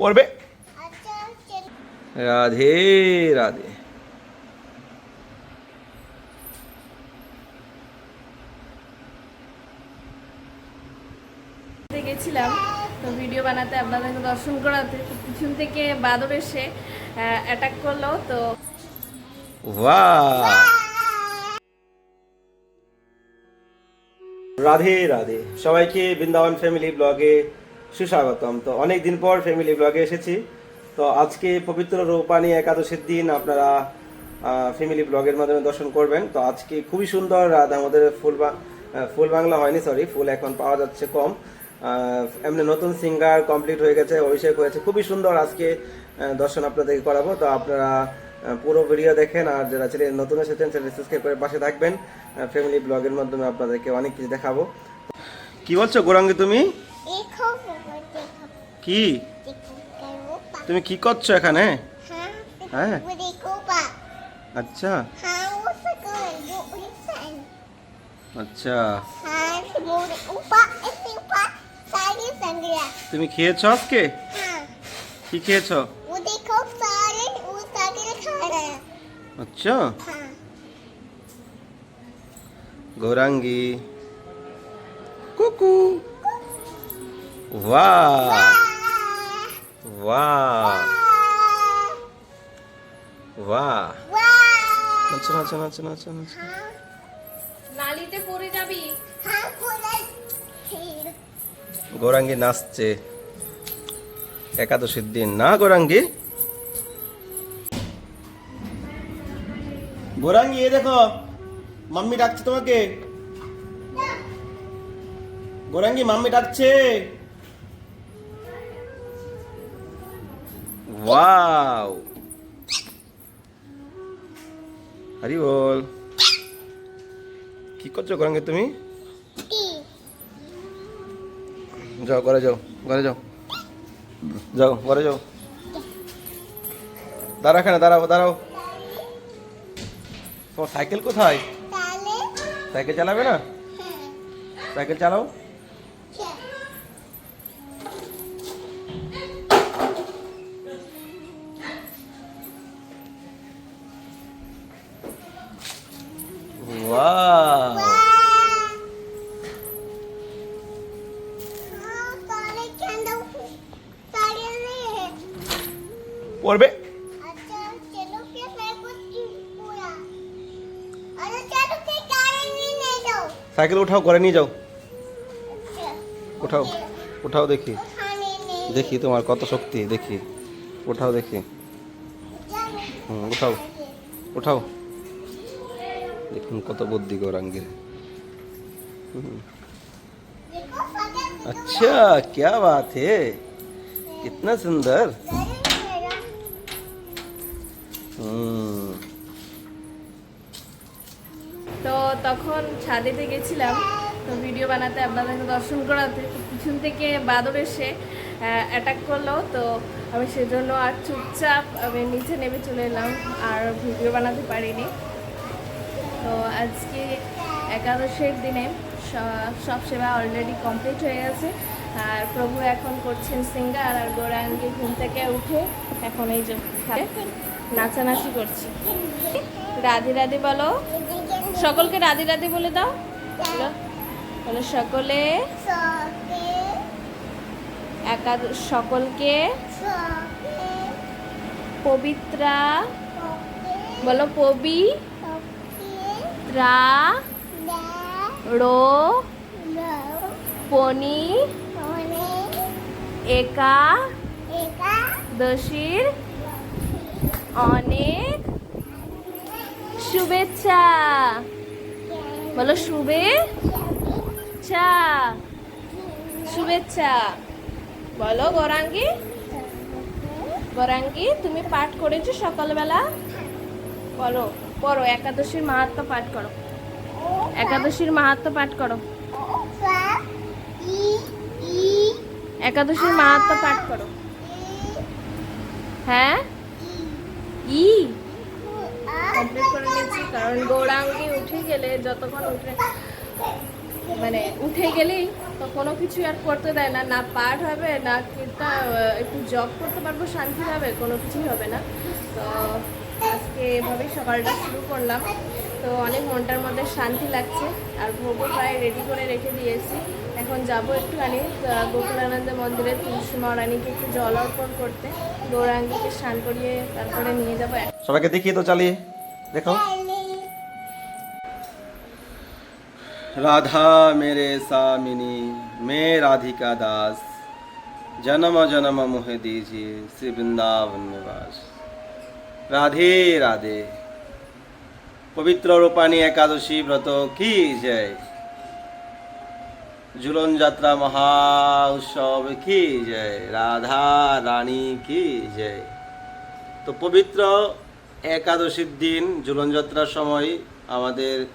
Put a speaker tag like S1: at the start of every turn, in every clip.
S1: পড়বে?
S2: আচ্ছা
S1: রাধে রাধে।
S3: গেছিলাম তো ভিডিও বানাতে আপনাদেরকে দর্শন করাতে পিছন থেকে বাদর এসে অ্যাটাক করল তো
S1: রাধে রাধে। সবাইকে বৃন্দাবন ফ্যামিলি ব্লগে সুস্বাগতম। তো অনেক দিন পর ফ্যামিলি ব্লগে এসেছি। তো আজকে পবিত্র রূপানী একাদশীর দিন আপনারা ফ্যামিলি ব্লগের মাধ্যমে দর্শন করবেন। তো আজকে খুবই সুন্দর রাত। আমাদের ফুল ফুল বাংলা হয়নি সরি ফুল এখন পাওয়া যাচ্ছে কম। এমনি নতুন সিঙ্গার কমপ্লিট হয়ে গেছে, অভিষেক হয়েছে। খুবই সুন্দর আজকে দর্শন আপনাদেরকে করাবো। তো আপনারা পুরো ভিডিও দেখেন। আর যারা চ্যানেল নতুন এসেছেন চ্যানেল সাবস্ক্রাইব করে পাশে থাকবেন। ফ্যামিলি ব্লগের মাধ্যমে আপনাদেরকে অনেক কিছু দেখাবো। কি বলছো গোরাঙ্গি তুমি? কি। তুমি কি করছ এখানে?
S2: হ্যাঁ।
S1: আচ্ছা। আচ্ছা। তুমি খেয়েছো আজকে? কি খেয়েছো? আচ্ছা। গৌরাঙ্গি। কুকু। বাহ বাহ বাহ নাচো নাচো নাচো নাচো নাচো
S3: নালিতে পড়ে যাবি?
S2: হ্যাঁ
S1: গৌরাঙ্গি নাচছে। একাদশীর দিন না গৌরাঙ্গি? গৌরাঙ্গি এ দেখো মাম্মি ডাকছে তোমাকে। গৌরাঙ্গি মাম্মি ডাকছে। ওয়াও হরি বল কি করছ গৌরাঙ্গি তুমি যাও ঘরে যাও ঘরে যাও যাও ঘরে যাও দাঁড়া এখানে দাঁড়াও দাঁড়াও তোমার সাইকেল কোথায়? সাইকেল চালাবে না?
S2: হ্যাঁ।
S1: সাইকেল চালাও। সাইকেল উঠাও ঘরে নিয়ে যাও উঠাও উঠাও দেখি দেখি তোমার কত শক্তি দেখি উঠাও দেখি হুম উঠাও উঠাও দেখুন কত বুদ্ধি গৌরাঙ্গের अच्छा क्या बात है कितना सुंदर हम्म
S3: তখন ছাদেতে গেছিলাম, তো ভিডিও বানাতে আপনাদেরকে দর্শন করাতে। পিছন থেকে বাদর এসে অ্যাটাক করল, তো আমি সেজন্য আর চুপচাপ আমি নিচে নেমে চলে এলাম, আর ভিডিও বানাতে পারিনি। তো আজকে একাদশের দিনে সব সেবা অলরেডি কমপ্লিট হয়ে গেছে। আর প্রভু এখন করছেন সিঙ্গার, আর গোরাঙ্গি ঘুম থেকে উঠে এখন এই যে, নাচানাচি করছি। রাধে রাধে বলো। সকলকে রাধে রাধে বলে দাও। বলো বলো সকলে একাদশ সকলকে পবিত্রা বলো পবিত্রা রো পনি একা দশীর অনেক শুভেচ্ছা। বলো শুভেচ্ছা শুভেচ্ছা। বলো গৌরাঙ্গি। গৌরাঙ্গি, তুমি পাঠ করেছ সকালবেলা? বলো, পড়ো, একাদশীর মাহাত্ম পাঠ করো। একাদশীর মাহাত্ম পাঠ করো। একাদশীর মাহাত্ম পাঠ করো। হ্যাঁ? ই। কমপ্লিট করে নিয়েছি, কারণ গৌরাঙ্গি উঠে গেলে যতক্ষণ উঠে মানে উঠে গেলেই তো কোনো কিছুই আর করতে দেয় না না পাঠ হবে, না কিতা একটু জব করতে পারব, শান্তি হবে, কোনো কিছুই হবে না। তো আজকে এভাবেই সকালটা শুরু করলাম। তো অনেক মনটার মধ্যে শান্তি লাগছে, আর ভোগও প্রায় রেডি করে রেখে দিয়েছি। এখন যাব একটুখানি গোকুলানন্দ মন্দিরে তুলসী মহারানীকে একটু জল অর্পণ করতে। গৌরাঙ্গীকে স্নান করিয়ে তারপরে নিয়ে যাব।
S1: সবাইকে দেখিয়ে তো চালিয়ে। দেখো রাধা মেরে সামিনী মে রাধিকা দাস। জনম জনম মোহে দিজিয়ে শ্রী বৃন্দাবন নিবাস। রাধে রাধে। পবিত্র রূপাণী একাদশী ব্রত, কি জয়। ঝুলন যাত্রা মহা উৎসব, কি জয়। রাধা রানী, কি জয়। তো পবিত্র একাদশীর দিন ঝুলন যাত্রার সময় আমাদের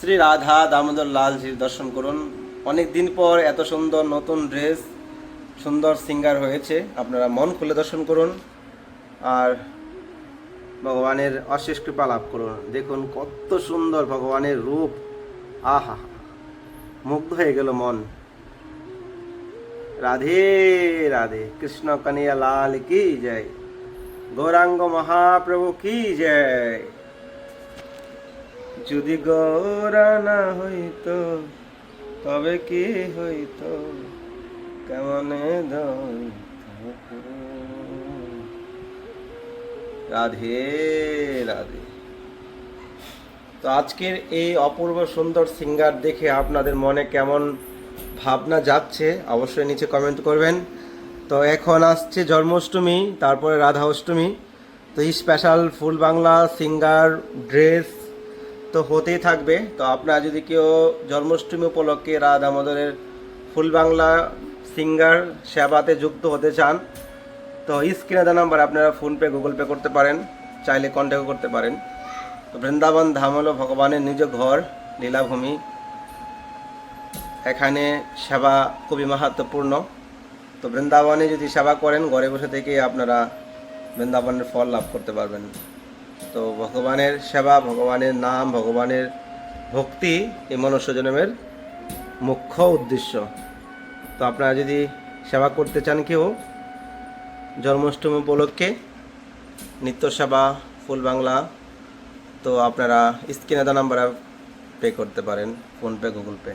S1: শ্রী রাধা দামোদর লালজির দর্শন করুন। অনেক দিন পর এত সুন্দর নতুন ড্রেস, সুন্দর সিঙ্গার হয়েছে। আপনারা মন খুলে দর্শন করুন আর ভগবানের অশেষ কৃপা লাভ করুন। দেখুন কত সুন্দর ভগবানের রূপ। আহা, মুগ্ধ হয়ে গেল মন। রাধে রাধে। কৃষ্ণ কানিয়া লাল কি জয়। গৌরাঙ্গ মহাপ্রভু কি জয়? যদি গৌরা না হইতো, তবে কি হইতো? কেমনে? রাধে রাধে। তো আজকের এই অপূর্ব সুন্দর সিঙ্গার দেখে আপনাদের মনে কেমন ভাবনা যাচ্ছে, অবশ্যই নিচে কমেন্ট করবেন। তো এখন আসছে জন্মাষ্টমী, তারপরে রাধা অষ্টমী তো এই স্পেশাল ফুল বাংলা, সিঙ্গার ড্রেস তো হতেই থাকবে। তো আপনারা যদি কেউ জন্মাষ্টমী উপলক্ষে রাধা দামোদরের ফুল বাংলা, সিঙ্গার সেবাতে যুক্ত হতে চান, তো স্ক্রিনে দেওয়া নাম্বার আপনারা ফোনপে গুগল পে করতে পারেন, চাইলে কন্ট্যাক্ট করতে পারেন। তো বৃন্দাবন ধাম হলো ভগবানের নিজ ঘর, লীলাভূমি। এখানে সেবা খুবই মাহাত্মপূর্ণ। তো বৃন্দাবনে যদি সেবা করেন, ঘরে বসে থেকেই আপনারা বৃন্দাবনের ফল লাভ করতে পারবেন। তো ভগবানের সেবা, ভগবানের নাম, ভগবানের ভক্তি এই মনুষ্য জন্মের মুখ্য উদ্দেশ্য। তো আপনারা যদি সেবা করতে চান কেউ, জন্মাষ্টমী উপলক্ষে নিত্য সেবা ফুল বাংলা, তো আপনারা স্ক্রিনে দেওয়া নাম্বারে পে করতে পারেন, PhonePe, Google Pay.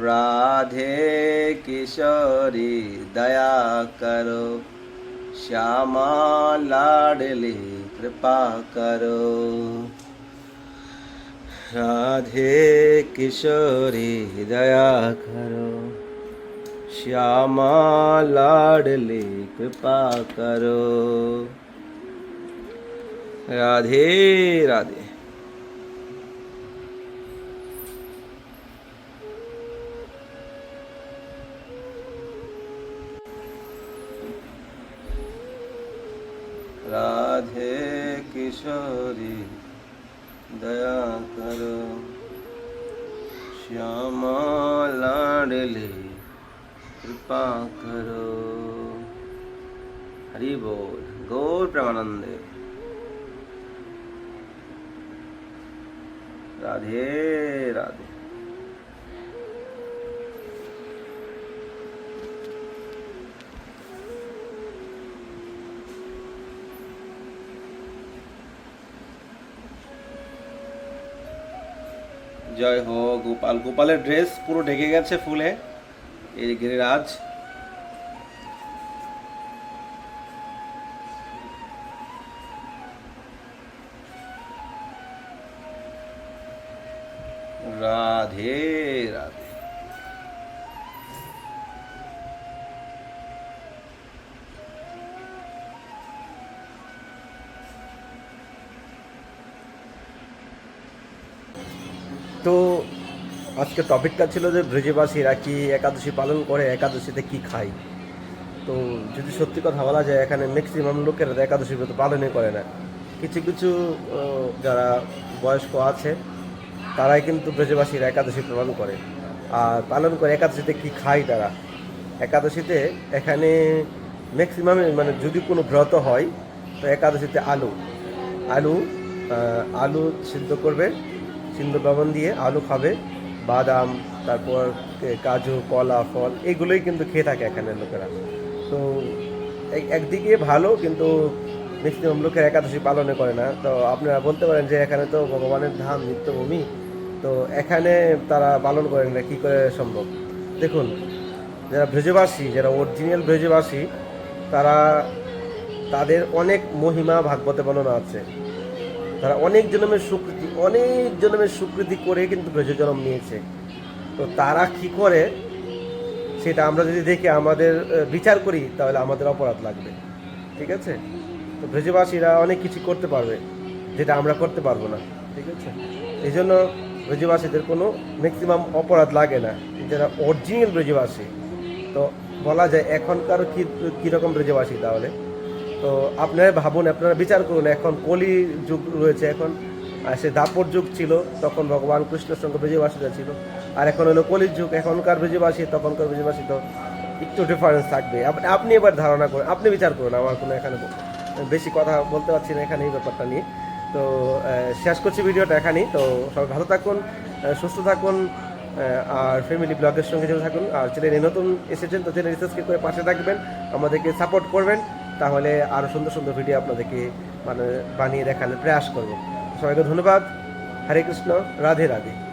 S1: Radhe Kishori দয়া করো শ্যামা লাডলি কৃপা করো রাধে কিশোরী দয়া করো শ্যামা লাডলি কৃপা করো রাধে রাধে রাধে কিশোরী দয়া করো শ্যামা লাডলে কৃপা করো হরি বল গৌর প্রেমানন্দে রাধে রাধে জয় হো গোপাল। গোপালের ড্রেস পুরো ঢেকে গেছে ফুলে। এই গিরিরাজ। রাধে রাধে। তো আজকে টপিকটা ছিল যে ব্রজবাসীরা কি একাদশী পালন করে, একাদশীতে কি খায়? তো যদি সত্যি কথা বলা যায়, এখানে ম্যাক্সিমাম লোকেরা একাদশী ব্রত পালনই করে না। কিছু কিছু যারা বয়স্ক আছে, তারাই কিন্তু ব্রজবাসীরা একাদশী পালন করে। আর পালন করে একাদশীতে কি খায় তারা? একাদশীতে এখানে ম্যাক্সিমাম মানে যদি কোনো ব্রত হয়, তো একাদশীতে আলু। আলু আলু সিদ্ধ করবে লবণ দিয়ে আলু খাবে, বাদাম, তারপর কাজু, কলা, ফল, এগুলোই কিন্তু খেয়ে থাকে এখানের লোকেরা। তো এক- একদিকে ভালো কিন্তু ম্যাক্সিমাম লোকের একাদশী পালনে করে না। তো আপনারা বলতে পারেন যে এখানে তো ভগবানের ধাম, নিত্যভূমি। তো এখানে তারা পালন করেন না, কী করে সম্ভব? দেখুন, যারা ব্রজবাসী, যারা অরিজিনাল ব্রজবাসী, তারা তাদের অনেক মহিমা ভাগবতে বর্ণনা আছে। তারা অনেক জন্মের সুকৃতি অনেক জন্মের সুকৃতি করে কিন্তু জন্ম নিয়েছে। তো তারা কি করে, সেটা আমরা যদি দেখে আমাদের বিচার করি, তাহলে আমাদের অপরাধ লাগবে। ঠিক আছে? তো ব্রজবাসীরা অনেক কিছু করতে পারবে, যেটা আমরা করতে পারব না। ঠিক আছে? এই জন্য ব্রজবাসীদের কোনো ম্যাক্সিমাম অপরাধ লাগে না। যারা অরিজিনাল ব্রজবাসী, তো বলা যায় এখনকার কী, কীরকম ব্রজবাসী তাহলে? তো আপনারা ভাবুন, আপনারা বিচার করুন, এখন কলি যুগ রয়েছে, এখন সে দাপর যুগ ছিল, তখন ভগবান কৃষ্ণের সঙ্গে ব্রজবাসীরা ছিল। আর এখন হলো কলির যুগ, এখনকার ব্রজবাসী তখনকার ব্রজবাসী তো একটু ডিফারেন্স থাকবে। আপ- আপনি এবার ধারণা করুন, আপনি বিচার করুন আমার কোনো এখানে বেশি কথা বলতে পারছি না এখানে এই ব্যাপারটা নিয়ে। তো শেষ করছি ভিডিওটা এখানেই। তো সবাই ভালো থাকুন সুস্থ থাকুন আর ফ্যামিলি ব্লগের সঙ্গে জড়িত থাকুন। আর চ্যানেলে নতুন এসেছেন তো চ্যানেল সাবস্ক্রাইব করে পাশে থাকবেন, আমাদেরকে সাপোর্ট করবেন। তাহলে আরও সুন্দর সুন্দর ভিডিও আপনাদেরকে মানে বানিয়ে দেখানোর প্রয়াস করব। সবাইকে ধন্যবাদ। হরে কৃষ্ণ রাধে রাধে।